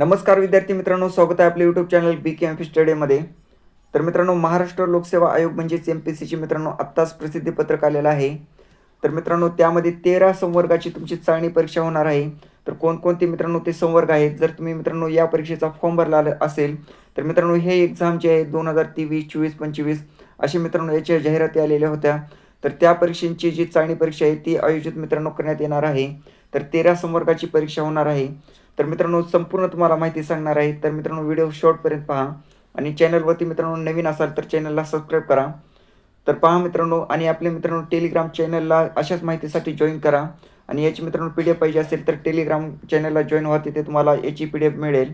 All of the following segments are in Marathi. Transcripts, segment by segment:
नमस्कार विद्यार्थी मित्रांनो स्वागत आहे आपल्या YouTube channel B K M P स्टडीमध्ये तर मित्रांनो महाराष्ट्र लोकसेवा आयोग म्हणजेच एम पी सीची मित्रांनो आत्ताच प्रसिद्धीपत्रक आलेलं आहे. तर मित्रांनो त्यामध्ये तेरा संवर्गाची तुमची चाळणी परीक्षा होणार आहे. तर कोणकोणते मित्रांनो ते संवर्ग आहेत? जर तुम्ही मित्रांनो या परीक्षेचा फॉर्म भरला आला असेल तर मित्रांनो हे एक्झाम जे आहे दोन हजार तेवीस चोवीस पंचवीस असे मित्रांनो याच्या जाहिराती आलेल्या होत्या. तर त्या परीक्षेची जी चाळणी परीक्षा आहे ती आयोजित मित्रांनो करण्यात येणार आहे. तर तेरा संवर्गाची परीक्षा होणार आहे. तर मित्रांनो संपूर्ण तुम्हाला माहिती सांगणार आहे. तर मित्रांनो व्हिडिओ शॉर्टपर्यंत पहा. आणि चॅनलवरती मित्रांनो नवीन असाल तर चॅनलला सबस्क्राईब करा. तर पहा मित्रांनो आणि आपले मित्रांनो टेलिग्राम चॅनलला अशाच माहितीसाठी जॉईन करा. आणि याची मित्रांनो पी डी एफ पाहिजे असेल तर टेलिग्राम चॅनलला जॉईन व्हा तिथे तुम्हाला याची पी डी एफ मिळेल.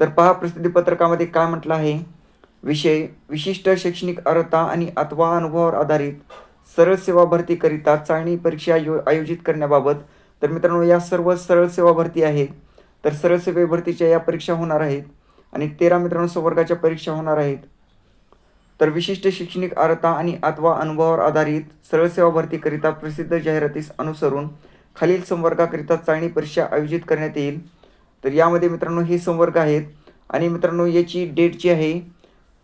तर पहा प्रसिद्धीपत्रकामध्ये काय म्हटलं आहे. विषय विशिष्ट शैक्षणिक अर्हता आणि अथवा अनुभवावर आधारित सरळ सेवा भरतीकरिता चाळणी परीक्षा आयो आयोजित करण्याबाबत तर मित्रांनो या सर्व सरळ सेवा भरती आहेत तर सरळ सेवा भरतीच्या या परीक्षा होणार आहेत आणि तेरा मित्रांनो संवर्गाच्या परीक्षा होणार आहेत. तर विशिष्ट शैक्षणिक अर्हता आणि अथवा अनुभवावर आधारित सरळ सेवा भरतीकरिता प्रसिद्ध जाहिरातीस अनुसरून खालील संवर्गाकरिता चाळणी परीक्षा आयोजित करण्यात येईल. तर यामध्ये मित्रांनो हे संवर्ग आहेत आणि मित्रांनो याची डेट जी आहे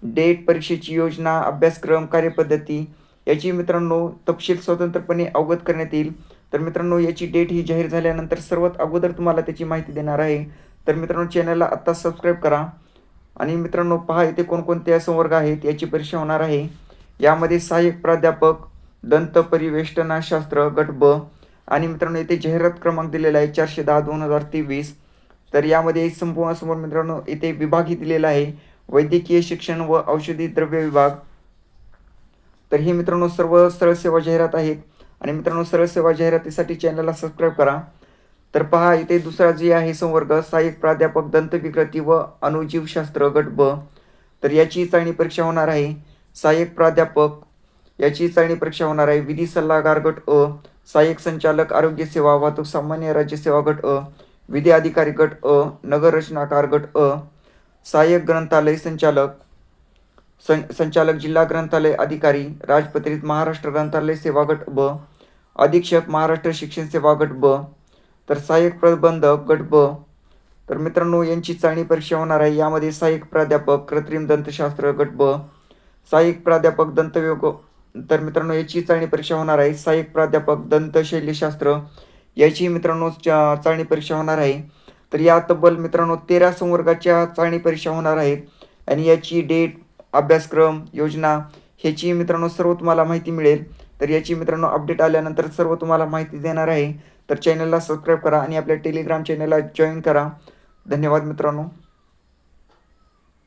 डेट परीक्षेची योजना अभ्यासक्रम कार्यपद्धती याची मित्रांनो तपशील स्वतंत्रपणे अवगत करण्यात येईल. तर मित्रांनो याची डेट ही जाहीर झाल्यानंतर सर्वात अगोदर तुम्हाला त्याची माहिती देणार आहे. तर मित्रांनो चॅनलला आत्ता सबस्क्राईब करा आणि मित्रांनो पहा इथे कोणकोणते संवर्ग आहेत याची परीक्षा होणार आहे. यामध्ये सहाय्यक प्राध्यापक दंत परिवेष्टनाशास्त्र गट ब आणि मित्रांनो इथे जाहिरात क्रमांक दिलेला आहे चारशे दहा दोन हजार तेवीस. तर यामध्ये संपूर्ण समोर मित्रांनो इथे विभागही दिलेला आहे. वैद्यकीय शिक्षण व औषधी द्रव्य विभाग. तर हे मित्रांनो सर्व सरळ सेवा जाहिरात आहेत. आणि मित्रांनो सरळ सेवा जाहिरातीसाठी चॅनलला सबस्क्राईब करा. तर पहा इथे दुसरा जे आहे संवर्ग सहाय्यक प्राध्यापक दंतविकृती व अणुजीवशास्त्र गट ब. तर याची चाळणी परीक्षा होणार आहे. सहाय्यक प्राध्यापक याची चाळणी परीक्षा होणार आहे. विधी सल्लागार गट अ सहाय्यक संचालक आरोग्य सेवा वाहतूक सामान्य राज्य सेवा गट अ विधी अधिकारी गट अ नगर रचनाकार गट अ सहाय्यक ग्रंथालय संचालक सं संचालक जिल्हा ग्रंथालय अधिकारी राजपत्रित महाराष्ट्र ग्रंथालय सेवा गट ब अधीक्षक महाराष्ट्र शिक्षण सेवा गट ब तर सहाय्यक प्रबंधक गट ब. तर मित्रांनो यांची चाळणी परीक्षा होणार आहे. यामध्ये सहाय्यक प्राध्यापक कृत्रिम दंतशास्त्र गट ब सहाय्यक प्राध्यापक दंतयोग तर मित्रांनो याची चाळणी परीक्षा होणार आहे. सहाय्यक प्राध्यापक दंतशैलीशास्त्र याची मित्रांनो चा- चाळणी परीक्षा होणार आहे. तर या तब्बल मित्रांनो तेरा संवर्गाच्या चाळणी परीक्षा होणार आहेत आणि याची डेट अभ्यासक्रम योजना ह्याची मित्रांनो सर्व तुम्हाला माहिती मिळेल. तर याची मित्रांनो अपडेट आल्यानंतर सर्व तुम्हाला माहिती देणार आहे. तर चॅनलला सबस्क्राईब करा आणि आपल्या टेलिग्राम चॅनलला जॉईन करा. धन्यवाद मित्रांनो.